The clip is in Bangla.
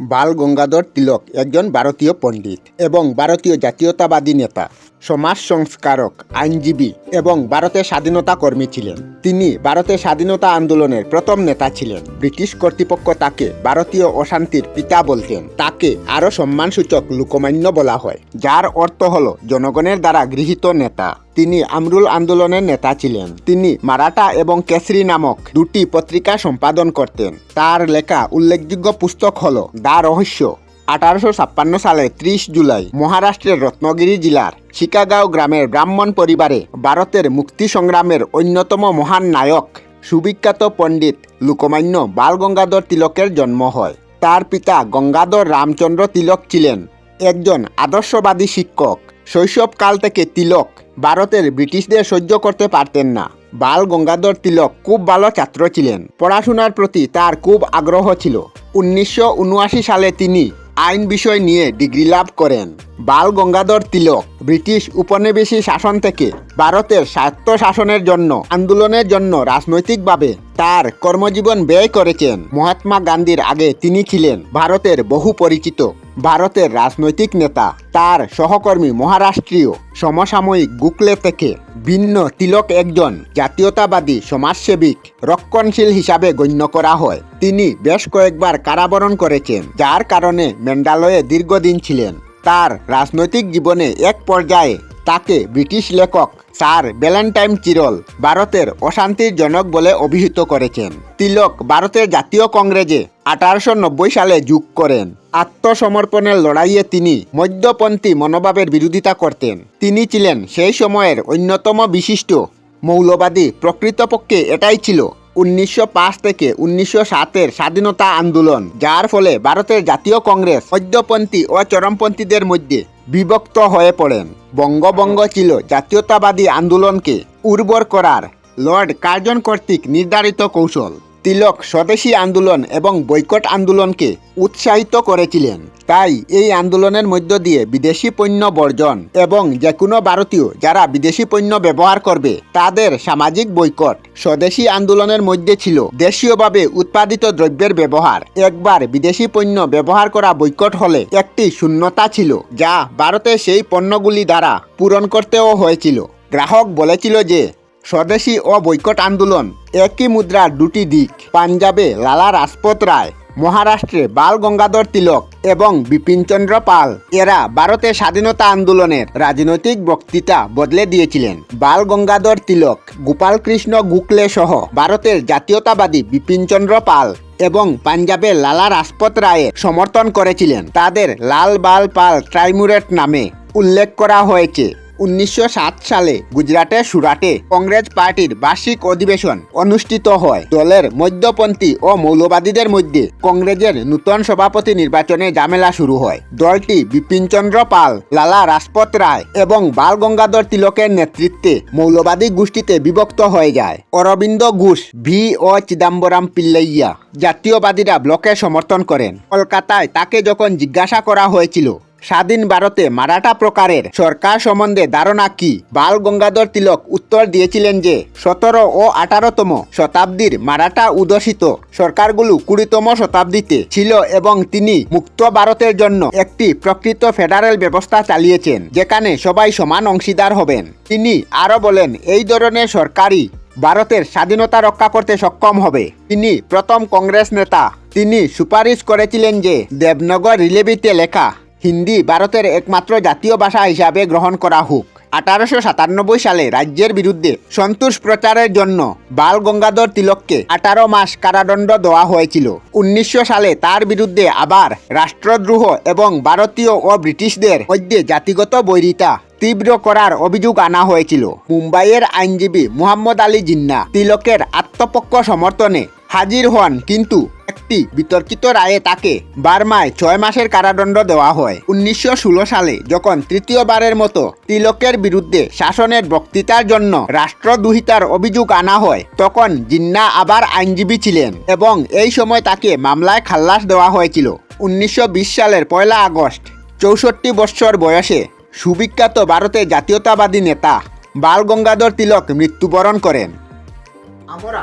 বাল গঙ্গাধর তিলক একজন ভারতীয় পণ্ডিত এবং ভারতীয় জাতীয়তাবাদী নেতা, সমাজ সংস্কারক, আইনজীবী এবং ভারতের স্বাধীনতা কর্মী ছিলেন। তিনি ভারতের স্বাধীনতা আন্দোলনের প্রথম নেতা ছিলেন। ব্রিটিশ কর্তৃপক্ষ তাকে ভারতীয় অশান্তির পিতা বলতেন। তাকে আরও সম্মানসূচক লোকমান্য বলা হয়, যার অর্থ হল জনগণের দ্বারা গৃহীত নেতা। তিনি আমরুল আন্দোলনের নেতা ছিলেন। তিনি মারাঠা এবং কেসরি নামক দুটি পত্রিকা সম্পাদন করতেন। তার লেখা উল্লেখযোগ্য পুস্তক হল দা রহস্য, আঠারোশো ছাপ্পান্ন সালে ত্রিশ জুলাই। মহারাষ্ট্রের রত্নগিরি জেলার শিকাগাঁও গ্রামের ব্রাহ্মণ পরিবারে ভারতের মুক্তি সংগ্রামের অন্যতম মহান নায়ক সুবিখ্যাত পণ্ডিত লোকমান্য বালগঙ্গাধর তিলকের জন্ম হয়। তার পিতা গঙ্গাধর রামচন্দ্র তিলক ছিলেন একজন আদর্শবাদী শিক্ষক। শৈশবকাল থেকে তিলক ভারতের ব্রিটিশদের সহ্য করতে পারতেন না। বাল গঙ্গাধর তিলক খুব ভালো ছাত্র ছিলেন। পড়াশোনার প্রতি তার খুব আগ্রহ ছিল। উনিশশো উনআশি সালে তিনি আইন বিষয় নিয়ে ডিগ্রি লাভ করেন। বাল গঙ্গাধর তিলক ব্রিটিশ উপনিবেশী শাসন থেকে ভারতের স্বায়ত্ত শাসনের জন্য, আন্দোলনের জন্য রাজনৈতিকভাবে তার কর্মজীবন ব্যয় করেছেন। মহাত্মা গান্ধীর আগে তিনি ছিলেন ভারতের বহু পরিচিত ভারতের রাজনৈতিক নেতা, তার সহকর্মী মহারাষ্ট্রীয় সমসাময়িক গুকলে থেকে ভিন্ন তিলক একজন জাতীয়তাবাদী সমাজসেবিক রক্ষণশীল হিসাবে গণ্য করা হয়। তিনি বেশ কয়েকবার কারাবরণ করেছেন, যার কারণে মেন্ডালয়ে দীর্ঘদিন ছিলেন। তার রাজনৈতিক জীবনে এক পর্যায়ে তাকে ব্রিটিশ লেখক স্যার ভ্যালেন্টাইন চিরল ভারতের অশান্তির জনক বলে অভিহিত করেছেন। তিলক ভারতের জাতীয় কংগ্রেসে আঠারোশো নব্বই সালে যোগ করেন। আত্মসমর্পণের লড়াইয়ে তিনি মধ্যপন্থী মনোভাবের বিরোধিতা করতেন। তিনি ছিলেন সেই সময়ের অন্যতম বিশিষ্ট মৌলবাদী। প্রকৃতপক্ষে এটাই ছিল উনিশশো পাঁচ থেকে উনিশশো সাতের স্বাধীনতা আন্দোলন, যার ফলে ভারতের জাতীয় কংগ্রেস মধ্যপন্থী ও চরমপন্থীদের মধ্যে বিভক্ত হয়ে পড়েন। বঙ্গবঙ্গ ছিল জাতীয়তাবাদী আন্দোলনকে উর্বর করার লর্ড কার্জন কর্তৃক নির্ধারিত কৌশল। তিলক স্বদেশী আন্দোলন এবং বৈকট আন্দোলনকে উৎসাহিত করেছিলেন। তাই এই আন্দোলনের মধ্য দিয়ে বিদেশি পণ্য বর্জন এবং যে কোনো ভারতীয় যারা বিদেশি পণ্য ব্যবহার করবে, তাদের সামাজিক বৈকট স্বদেশী আন্দোলনের মধ্যে ছিল। দেশীয়ভাবে উৎপাদিত দ্রব্যের ব্যবহার, একবার বিদেশি পণ্য ব্যবহার করা বৈকট হলে একটি শূন্যতা ছিল, যা ভারতে সেই পণ্যগুলি দ্বারা পূরণ করতেও হয়েছিল। গ্রাহক বলেছিল যে স্বদেশী ও বৈকট আন্দোলন, একই মুদ্রার দুটি দিক, পাঞ্জাবে লালা রাজপথ রায়, মহারাষ্ট্রে বাল গঙ্গাধর তিলক এবং বিপিনচন্দ্র পাল, এরা ভারতের স্বাধীনতা আন্দোলনের রাজনৈতিক বক্তৃতা বদলে দিয়েছিলেন। বাল গঙ্গাধর তিলক, গোপাল কৃষ্ণ গুকলে সহ ভারতের জাতীয়তাবাদী বিপিনচন্দ্র পাল এবং পাঞ্জাবের লালা রাজপথ রায়ের সমর্থন করেছিলেন। তাদের লাল বাল পাল ট্রাইমুরেট নামে উল্লেখ করা হয়েছে। উনিশশো সাত সালে গুজরাটের সুরাটে কংগ্রেস পার্টির বার্ষিক অধিবেশন অনুষ্ঠিত হয়। দলের মধ্যপন্থী ও মৌলবাদীদের মধ্যে কংগ্রেসের নূতন সভাপতি নির্বাচনে ঝামেলা শুরু হয়। দলটি বিপিনচন্দ্র পাল, লালা রাজপথ রায় এবং বাল গঙ্গাধর তিলকের নেতৃত্বে মৌলবাদী গোষ্ঠীতে বিভক্ত হয়ে যায়। অরবিন্দ ঘোষ, ভি. ও. চিদাম্বরম পিল্লাইয়া জাতীয়বাদীরা ব্লকে সমর্থন করেন। কলকাতায় তাকে যখন জিজ্ঞাসা করা হয়েছিল স্বাধীন ভারতে মারাঠা প্রকারের সরকার সম্বন্ধে ধারণা কি? বাল গঙ্গাধর তিলক উত্তর দিয়েছিলেন যে, সতেরো ও আঠারোতম শতাব্দীর মারাঠা উদশিত সরকারগুলো কুড়িতম শতাব্দীতে ছিল এবং তিনি মুক্ত ভারতের জন্য একটি প্রকৃত ফেডারেল ব্যবস্থা চালিয়েছেন, যেখানে সবাই সমান অংশীদার হবেন। তিনি আরও বলেন, এই ধরনের সরকারি ভারতের স্বাধীনতা রক্ষা করতে সক্ষম হবে। তিনি প্রথম কংগ্রেস নেতা। তিনি সুপারিশ করেছিলেন যে, দেবনগর রিলেভিতে লেখা হিন্দি ভারতের একমাত্র জাতীয় ভাষা হিসাবে গ্রহণ করা হোক। আঠারোশো সাতানব্বই সালে রাজ্যের বিরুদ্ধে সন্তোষ প্রচারের জন্য বাল গঙ্গাধর তিলককে আঠারো মাস কারাদণ্ড দেওয়া হয়েছিল। উনিশশো সালে তার বিরুদ্ধে আবার রাষ্ট্রদ্রোহ এবং ভারতীয় ও ব্রিটিশদের মধ্যে জাতিগত বৈরিতা তীব্র করার অভিযোগ আনা হয়েছিল। মুম্বাইয়ের আইনজীবী মুহাম্মদ আলী জিন্না তিলকের আত্মপক্ষ সমর্থনে হাজির হন, কিন্তু একটি বিতর্কিত রায়ে তাকে বার্মায় ছয় মাসের কারাদণ্ড দেওয়া হয়। উনিশশো ষোলো সালে যখন তৃতীয়বারের মতো তিলকের বিরুদ্ধে শাসনের বক্তৃতার জন্য রাষ্ট্রদ্রোহিতার অভিযোগ আনা হয়, তখন জিন্না আবার আইনজীবী ছিলেন এবং এই সময় তাকে মামলায় খাল্লাস দেওয়া হয়েছিল। উনিশশো বিশ সালের পয়লা আগস্ট, চৌষট্টি বৎসর বয়সে সুবিখ্যাত ভারতের জাতীয়তাবাদী নেতা বাল গঙ্গাধর তিলক মৃত্যুবরণ করেন। আমরা